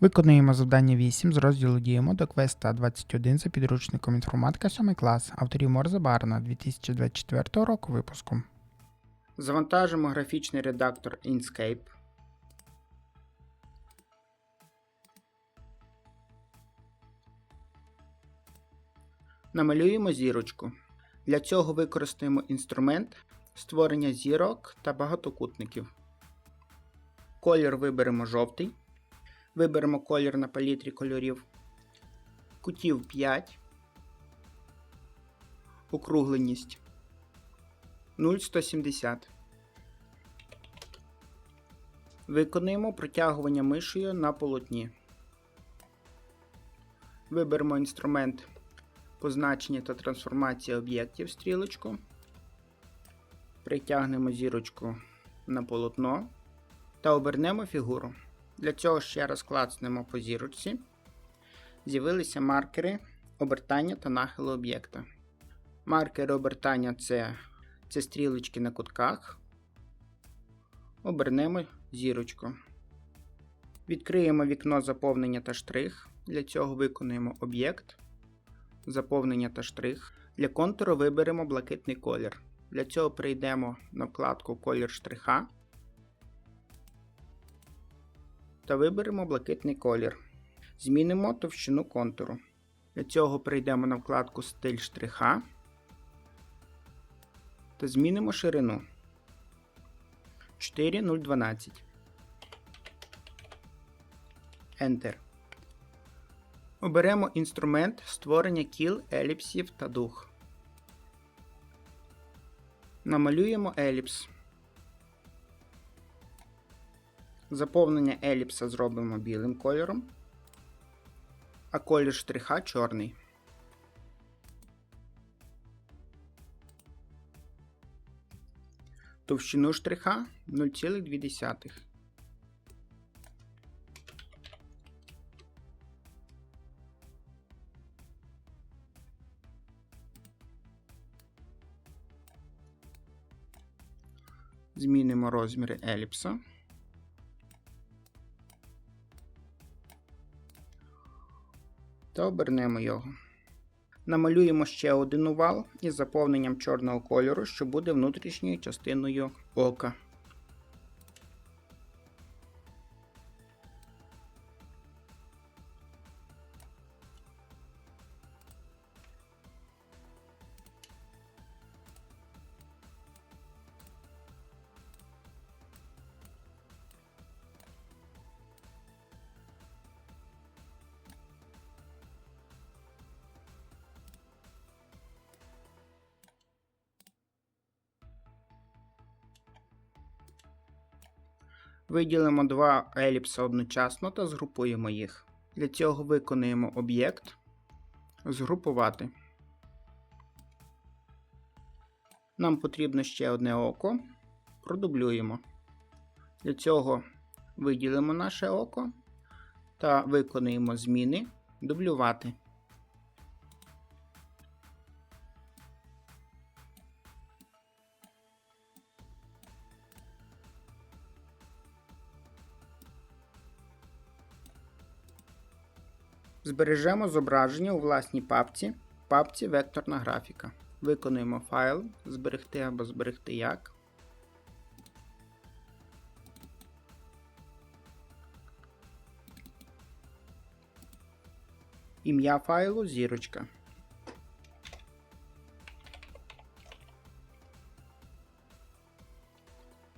Виконуємо завдання 8 з розділу Діємо до квеста 21 за підручником інформатика 7 клас авторів Морзе Барна 2024 року випуску. Завантажимо графічний редактор Inkscape. Намалюємо зірочку. Для цього використаємо інструмент створення зірок та багатокутників. Колір виберемо жовтий. Виберемо колір на палітрі кольорів. Кутів 5. Округленість 0,170. Виконуємо протягування мишею на полотні. Виберемо інструмент позначення та трансформація об'єктів стрілочку. Притягнемо зірочку на полотно та обернемо фігуру. Для цього ще раз клацнемо по зірочці. З'явилися маркери обертання та нахилу об'єкта. Маркери обертання це, це стрілочки на кутках. Обернемо зірочку. Відкриємо вікно заповнення та штрих. Для цього виконуємо об'єкт, заповнення та штрих. Для контуру виберемо блакитний колір. Для цього перейдемо на вкладку Колір штриха та виберемо блакитний колір. Змінимо товщину контуру. Для цього перейдемо на вкладку Стиль штриха та змінимо ширину 4,012. Enter. Оберемо інструмент створення кіл, еліпсів та дух. Намалюємо еліпс. Заповнення еліпса зробимо білим кольором, а колір штриха чорний. Товщину штриха 0,2. Змінимо розміри еліпса. Та обернемо його. Намалюємо ще один увал із заповненням чорного кольору, що буде внутрішньою частиною ока. Виділимо два еліпса одночасно та згрупуємо їх. Для цього виконуємо об'єкт згрупувати. Нам потрібно ще одне око. Продублюємо. Для цього виділимо наше око та виконуємо зміни дублювати. Збережемо зображення у власній папці, папці Векторна графіка. Виконуємо файл, зберегти або зберегти як. Ім'я файлу зірочка.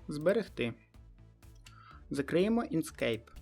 Зберегти. Закриємо Inkscape.